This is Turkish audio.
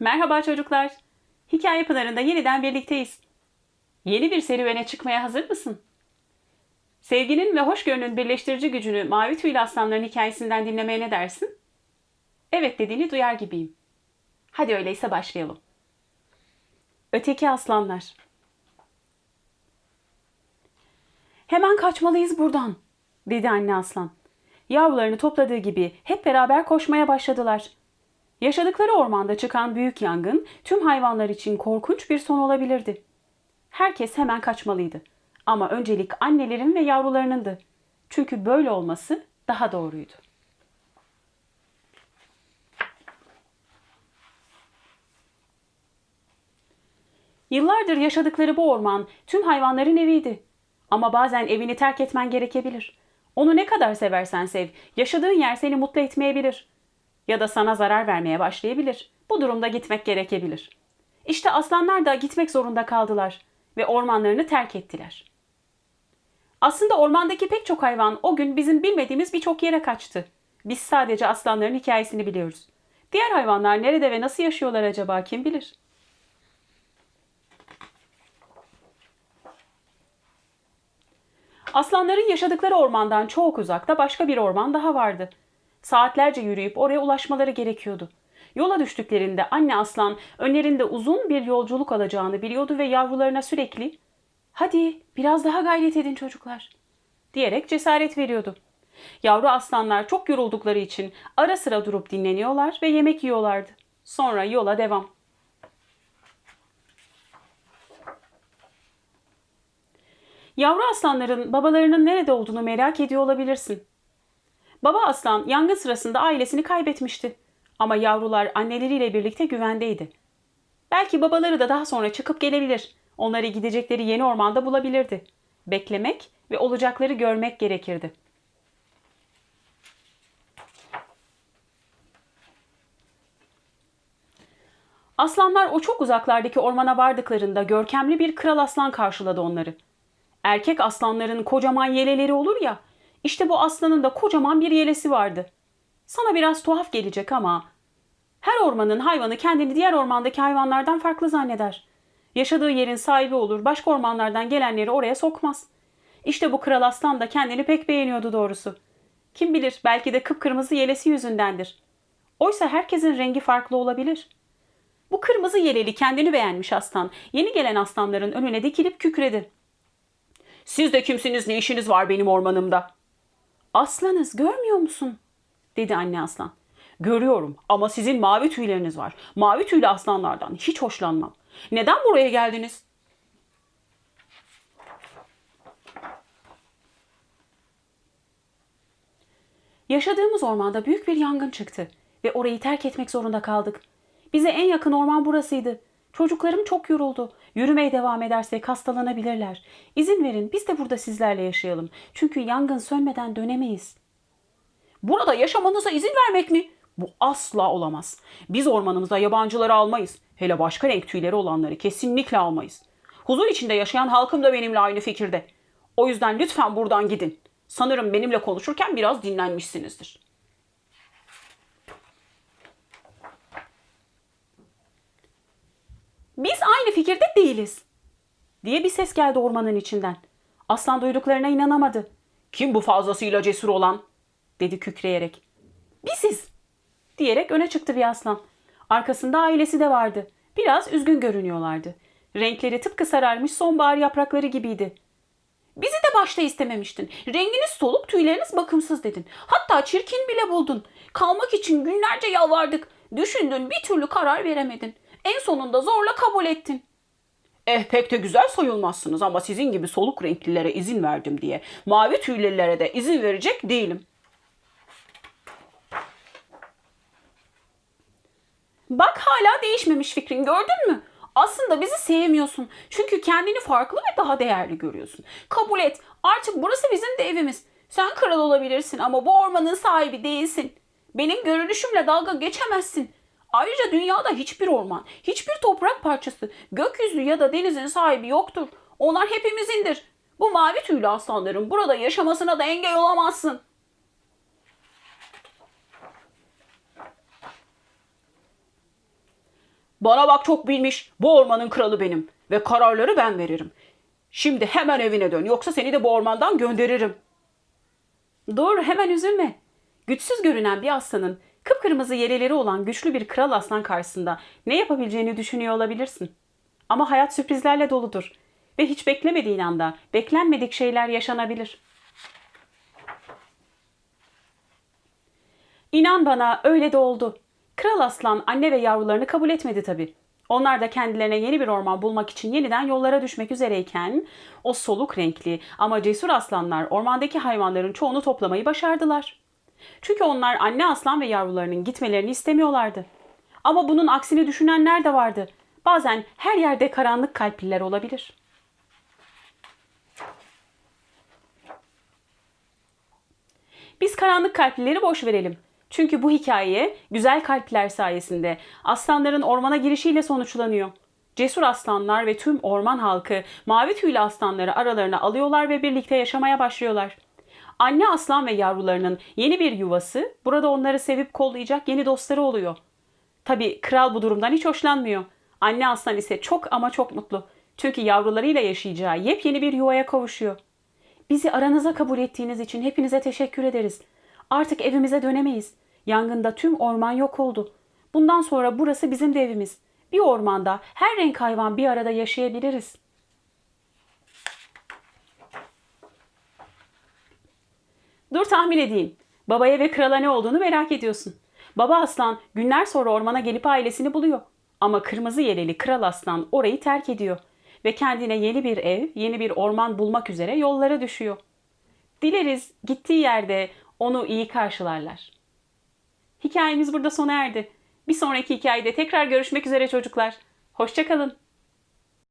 Merhaba çocuklar. Hikaye Pınarı'nda yeniden birlikteyiz. Yeni bir serüvene çıkmaya hazır mısın? Sevginin ve hoşgörünün birleştirici gücünü mavi tüylü aslanların hikayesinden dinlemeye ne dersin? Evet dediğini duyar gibiyim. Hadi öyleyse başlayalım. Öteki aslanlar. Hemen kaçmalıyız buradan, dedi anne aslan. Yavrularını topladığı gibi hep beraber koşmaya başladılar. Yaşadıkları ormanda çıkan büyük yangın tüm hayvanlar için korkunç bir son olabilirdi. Herkes hemen kaçmalıydı. Ama öncelik annelerin ve yavrularınındı. Çünkü böyle olması daha doğruydu. Yıllardır yaşadıkları bu orman tüm hayvanların eviydi. Ama bazen evini terk etmen gerekebilir. Onu ne kadar seversen sev, yaşadığın yer seni mutlu etmeyebilir. Ya da sana zarar vermeye başlayabilir. Bu durumda gitmek gerekebilir. İşte aslanlar da gitmek zorunda kaldılar ve ormanlarını terk ettiler. Aslında ormandaki pek çok hayvan o gün bizim bilmediğimiz birçok yere kaçtı. Biz sadece aslanların hikayesini biliyoruz. Diğer hayvanlar nerede ve nasıl yaşıyorlar acaba kim bilir? Aslanların yaşadıkları ormandan çok uzakta başka bir orman daha vardı. Saatlerce yürüyüp oraya ulaşmaları gerekiyordu. Yola düştüklerinde anne aslan önlerinde uzun bir yolculuk alacağını biliyordu ve yavrularına sürekli "Hadi biraz daha gayret edin çocuklar." diyerek cesaret veriyordu. Yavru aslanlar çok yoruldukları için ara sıra durup dinleniyorlar ve yemek yiyorlardı. Sonra yola devam. Yavru aslanların babalarının nerede olduğunu merak ediyor olabilirsin. Baba aslan yangın sırasında ailesini kaybetmişti. Ama yavrular anneleriyle birlikte güvendeydi. Belki babaları da daha sonra çıkıp gelebilir. Onları gidecekleri yeni ormanda bulabilirdi. Beklemek ve olacakları görmek gerekirdi. Aslanlar o çok uzaklardaki ormana vardıklarında görkemli bir kral aslan karşıladı onları. Erkek aslanların kocaman yeleleri olur ya, işte bu aslanın da kocaman bir yelesi vardı. Sana biraz tuhaf gelecek ama her ormanın hayvanı kendini diğer ormandaki hayvanlardan farklı zanneder. Yaşadığı yerin sahibi olur, başka ormanlardan gelenleri oraya sokmaz. İşte bu kral aslan da kendini pek beğeniyordu doğrusu. Kim bilir belki de kıpkırmızı yelesi yüzündendir. Oysa herkesin rengi farklı olabilir. Bu kırmızı yeleli kendini beğenmiş aslan, yeni gelen aslanların önüne dikilip kükredi. Siz de kimsiniz ne işiniz var benim ormanımda? Aslanız görmüyor musun? dedi anne aslan. Görüyorum ama sizin mavi tüyleriniz var. Mavi tüylü aslanlardan hiç hoşlanmam. Neden buraya geldiniz? Yaşadığımız ormanda büyük bir yangın çıktı ve orayı terk etmek zorunda kaldık. Bize en yakın orman burasıydı. Çocuklarım çok yoruldu. Yürümeye devam edersek hastalanabilirler. İzin verin biz de burada sizlerle yaşayalım. Çünkü yangın sönmeden dönemeyiz. Burada yaşamanıza izin vermek mi? Bu asla olamaz. Biz ormanımıza yabancıları almayız. Hele başka renk tüyleri olanları kesinlikle almayız. Huzur içinde yaşayan halkım da benimle aynı fikirde. O yüzden lütfen buradan gidin. Sanırım benimle konuşurken biraz dinlenmişsinizdir. Biz aynı fikirde değiliz. Diye bir ses geldi ormanın içinden. Aslan duyduklarına inanamadı. Kim bu fazlasıyla cesur olan? Dedi kükreyerek. Biziz. Diyerek öne çıktı bir aslan. Arkasında ailesi de vardı. Biraz üzgün görünüyorlardı. Renkleri tıpkı sararmış sonbahar yaprakları gibiydi. Bizi de başta istememiştin. Renginiz soluk, tüyleriniz bakımsız dedin. Hatta çirkin bile buldun. Kalmak için günlerce yalvardık. Düşündün, bir türlü karar veremedin. En sonunda zorla kabul ettin. Eh pek de güzel soyulmazsınız ama sizin gibi soluk renklilere izin verdim diye mavi tüylülere de izin verecek değilim. Bak hala değişmemiş fikrin gördün mü? Aslında bizi sevmiyorsun. Çünkü kendini farklı ve daha değerli görüyorsun. Kabul et. Artık burası bizim de evimiz. Sen kral olabilirsin ama bu ormanın sahibi değilsin. Benim görünüşümle dalga geçemezsin. Ayrıca dünyada hiçbir orman, hiçbir toprak parçası, gökyüzü ya da denizin sahibi yoktur. Onlar hepimizindir. Bu mavi tüylü aslanların burada yaşamasına da engel olamazsın. Bana bak çok bilmiş. Bu ormanın kralı benim ve kararları ben veririm. Şimdi hemen evine dön yoksa seni de bu ormandan gönderirim. Dur hemen üzülme. Güçsüz görünen bir aslanın kıpkırmızı yeleleri olan güçlü bir kral aslan karşısında ne yapabileceğini düşünüyor olabilirsin. Ama hayat sürprizlerle doludur ve hiç beklemediğin anda beklenmedik şeyler yaşanabilir. İnan bana öyle de oldu. Kral aslan anne ve yavrularını kabul etmedi tabii. Onlar da kendilerine yeni bir orman bulmak için yeniden yollara düşmek üzereyken o soluk renkli ama cesur aslanlar ormandaki hayvanların çoğunu toplamayı başardılar. Çünkü onlar anne aslan ve yavrularının gitmelerini istemiyorlardı. Ama bunun aksini düşünenler de vardı. Bazen her yerde karanlık kalpliler olabilir. Biz karanlık kalplileri boş verelim. Çünkü bu hikaye güzel kalpler sayesinde aslanların ormana girişiyle sonuçlanıyor. Cesur aslanlar ve tüm orman halkı mavi tüylü aslanları aralarına alıyorlar ve birlikte yaşamaya başlıyorlar. Anne aslan ve yavrularının yeni bir yuvası burada onları sevip kollayacak yeni dostları oluyor. Tabi kral bu durumdan hiç hoşlanmıyor. Anne aslan ise çok ama çok mutlu. Çünkü yavrularıyla yaşayacağı yepyeni bir yuvaya kavuşuyor. Bizi aranıza kabul ettiğiniz için hepinize teşekkür ederiz. Artık evimize dönemeyiz. Yangında tüm orman yok oldu. Bundan sonra burası bizim de evimiz. Bir ormanda her renk hayvan bir arada yaşayabiliriz. Tahmin edeyim. Babaya ve krala ne olduğunu merak ediyorsun. Baba aslan günler sonra ormana gelip ailesini buluyor. Ama kırmızı yeleli kral aslan orayı terk ediyor ve kendine yeni bir ev, yeni bir orman bulmak üzere yollara düşüyor. Dileriz gittiği yerde onu iyi karşılarlar. Hikayemiz burada sona erdi. Bir sonraki hikayede tekrar görüşmek üzere çocuklar. Hoşçakalın.